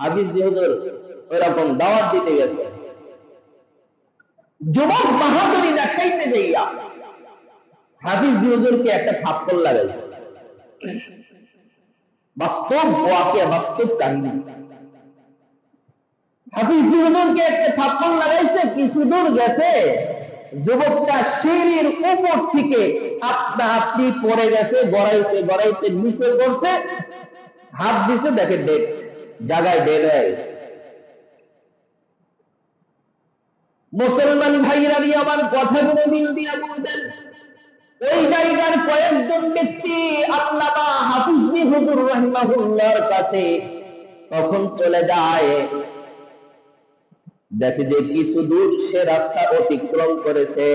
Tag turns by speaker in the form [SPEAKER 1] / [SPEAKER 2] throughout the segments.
[SPEAKER 1] হাফিজ হুজুর ওইরকম দাওয়াত দিতে গেছে। যুবক বাহাদুরি দেখাইতে যাইয়া হাফিজ হুজুরকে একটা থাপ্পড় লাগাইছে। বাস্তব ওয়াকে বাস্তব কাহিনী হাফিজ একটা থাপ্পড় লাগাইছে, কিছু দূর গেছে। যুবকটা সিঁড়ির উপর থেকে আপনা আপনি পড়ে গেছে, গড়াইতে গড়াইতে নিচে পড়ছে। হাত দিছে দেখে ডেট। জায়গায় ডেড হয়ে গেছে। মুসলমান ভাইরা আমার কথাগুলো মিল দিয়া বলতেন ওই জায়গার কয়েকজন ব্যক্তি আল্লামা হাফিজবি হুজুর রহিমাহুল্লাহর কাছে তখন চলে যায়? দেখে যে কিছু দূর সে রাস্তা অতিক্রম করেছে।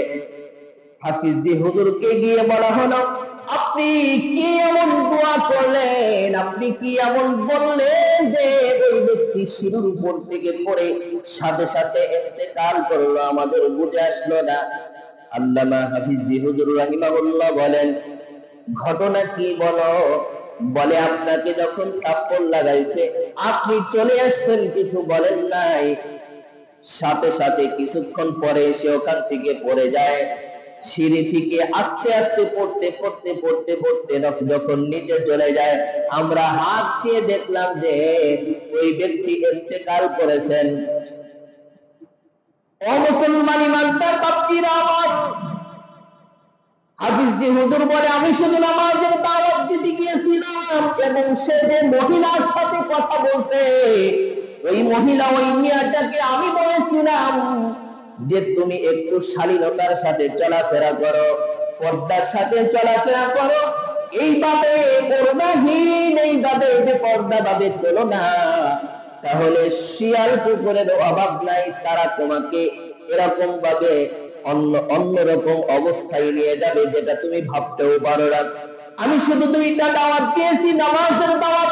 [SPEAKER 1] হাফিজবি হুজুরকে গিয়ে বলা হলো আপনি কি এমন দোয়া করলেন? আপনি কি এমন বললেন যে ওই ব্যক্তি শিরুর উপর থেকে পড়ে সাথে সাথে ইন্তেকাল করল? আমাদের বুঝে আসলো না। আল্লামা হাফিজি হুজুর রাহিমাহুল্লাহ বলেন, ঘটনা কি বলো? বলে, আপনাকে যখন থাপ্পড় লাগাইছে, আপনি চলে আসছেন, কিছু বলেন নাই। সাথে সাথে কিছুক্ষণ পরে সে ওখান থেকে পড়ে যায়। সিঁড়ি থেকে আস্তে আস্তে পড়তে পড়তে পড়তে পড়তে যখন নিচে চলে যায়, আমরা হাত দিয়ে দেখলাম যে ওই ব্যক্তি ইন্তেকাল করেছেন। হাফিজজি হুজুর বলে, আমি শুধু নামাজের দাওয়াত দিতে গিয়েছিলাম এবং সে যে মহিলার সাথে কথা বলছে, ওই মহিলা, ওই মিয়াটাকে আমি বলেছিলাম যে তুমি একটু শালীনতার সাথে চলাফেরা করো, পর্দার সাথে চলাফেরা করো, এইভাবে পর্দাহীন এইভাবে পর্দা ভাবে চলো না। তাহলে শিয়াল কুকুরের অভাব নাই, তারা তোমাকে এরকম ভাবে অন্য, অন্যরকম অবস্থায় নিয়ে যাবে যেটা তুমি ভাবতেও পারো না। আমি শুধু দুইটা দাওয়াত দিয়েছি, নামাজের দাওয়াত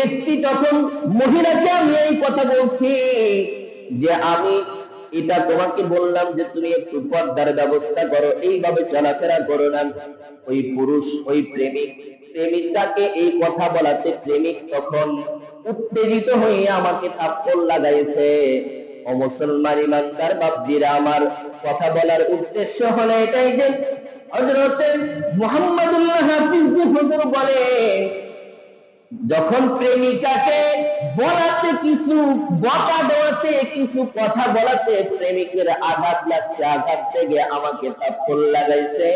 [SPEAKER 1] ব্যক্তি তখন মহিলাকে আমি এই কথা বলছি যে আমি এটা তোমাকে বললাম যে তুমি একটু পর্দার ব্যবস্থা করো, এইভাবে চলাফেরা করো না। ওই পুরুষ, ওই প্রেমিক প্রেমিকাকে এই কথা বলাতে প্রেমিক তখন উত্তেজিত হয়ে আমাকে থাপ্পড় লাগাইছে। ও মুসলমান ইমানদার বাপজিরা, আমার কথা বলার উদ্দেশ্য হলো এটাই যে হযরতে মুহাম্মদুল্লাহ হাফিজ বলে যখন প্রেমিকাকে বলাতে কিছু বকা দেওয়াতে, কিছু কথা বলাতে প্রেমিকের আঘাত লাগছে, আঘাত থেকে আমাকে থাপ্পড় লাগাইছে।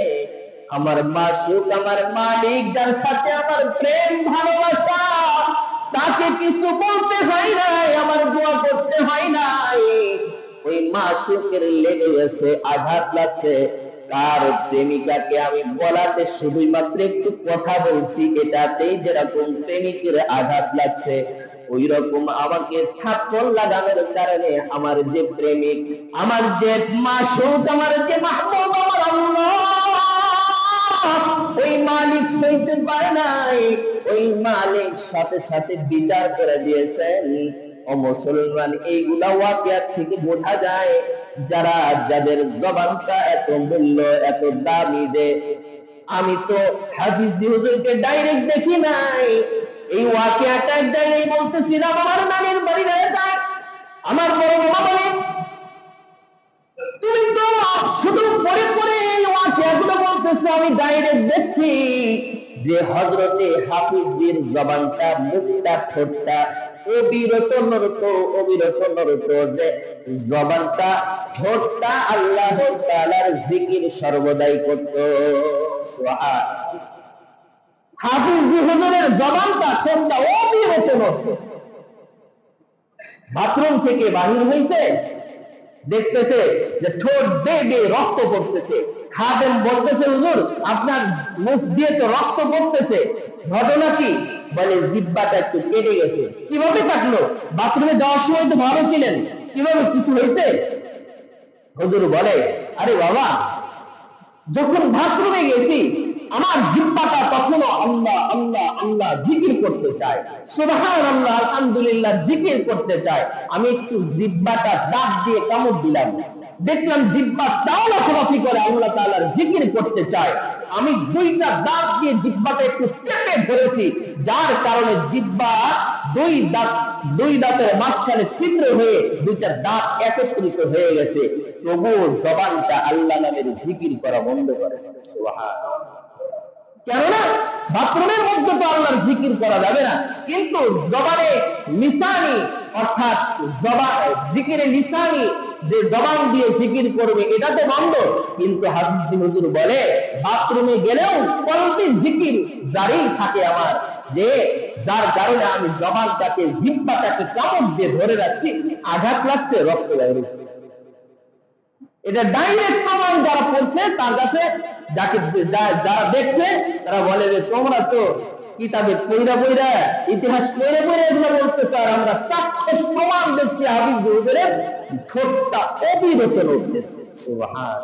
[SPEAKER 1] আমার মাসুক, আমার মালিক, যার সাথে আমার প্রেম, ভালোবাসা, তাকে কিছু বলতে হয় নাই, আমার দোয়া করতে হয় নাই। ওই মা মাসুকের লেগে গেছে আঘাত লাগছে। তার প্রেমিকাকে আমি বলাতে শুধুই মাত্র একটু কথা বলছি, এটাতেই যেরকম প্রেমিকের আঘাত লাগছে ওই রকম আমাকে থাপ্পড় লাগানোর কারণে আমার যে প্রেমিক, আমার যে মাসুক আমার যে মাহবুব, আমার আল্লাহ, ওই মালিক সইতে পারে নাই, ওই মালিক সাথে সাথে বিচার করে দিয়েছেন, ও মুসলমান, এইগুলা ওয়াকিয়াত থেকে বোঝা যায় যারা যাদের জবানটা এত মূল্য, এত দামি যে আমি তো হাফিজ হুজুরকে ডাইরেক্ট দেখি নাই। এই ওয়াকিয়াটা ডাইরেক্ট বলতেছিলাম আমার নানির বাড়ি রয়ে যায় আমার বড় বাবা বলে, তুমি তো শুধু পরে পরে এই ওয়াকিয়াগুলো বলতেছো, আমি ডাইরেক্ট দেখছি। যে হজরতে হাফিজের জবানটা মুখটা ঠোঁটটা অবিরত অবিরত যে জবানটা, ঠোঁটটা আল্লাহ তাআলার জিকির সর্বদাই করত। সুবহান। হাফিজ হুজুরের জবানটা, ঠোঁটটা অবিরত বাথরুম থেকে বাহির হইছে দেখতেছে যে ঠোঁট বেগে রক্ত পড়তেছে। খাদেম বলতেছে, হুজুর, আপনার মুখ দিয়ে তো রক্ত পড়তেছে। ঘটনা কি? বলে, জিব্বাটা একটু কেটে গেছে। কীভাবে কাটলো? বাথরুমে যাওয়ার সময় তো ভালো ছিলেন। কীভাবে কিছু হয়েছে? হুজুর বলে, আরে বাবা, যখন বাথরুমে গেছি আমার জিব্বাটা তখনও আল্লাহ আল্লাহ আল্লাহ জিকির করতে চায়। সুবহান আল্লাহ আলহামদুলিল্লাহ জিকির করতে চায়। আমি একটু জিব্বাটা দাঁত দিয়ে কামড় দিলাম। দেখলাম জিব্বা তাও লাফালাফি করে আল্লাহ তাআলার জিকির করতে চায়। আমি দুইটা দাঁত দিয়ে জিব্বাটা একটু চেপে ধরেছি, যার কারণে জিব্বা দুই দাঁত, দুই দাঁতের মাঝখানে ছিদ্র হয়ে দুইটা দাঁত একত্রিত হয়ে গেছে। তবুও জবানটা আল্লাহ নামের জিকির করা বন্ধ করে। সুবহানাল্লাহ। কেননা বাথরুমের মধ্যে তো আল্লাহর জিকির করা যাবে না। কিন্তু জবানে লিসানি, অর্থাৎ জবান জিকিরে লিসানি, যে জবান দিয়ে জিকির করবে, এটা তো বন্ধ। কিন্তু হাদিস হুজুর বলে, বাথরুমে গেলেও কলটি জিকির জারি থাকে আমার। যে যার কারণে আমি জবানটাকে জিব্বাটাকে কামড় দিয়ে ধরে রাখছি, আঘাত লাগছে, রক্ত বাইরে। এটা ডাইরেক্ট প্রমাণ যারা পড়ছে তার কাছে যাকে যারা দেখছে, তারা বলে যে, তোমরা তো কিতাবে পইরা পইরা, ইতিহাস পড়ে পড়ে এগুলো বলতে আর আমরা চাক্ষুষ প্রমাণ দেখছি হাবিব গুরুদের ঠোঁটটা অবিরত নড়তেছে সুবহান।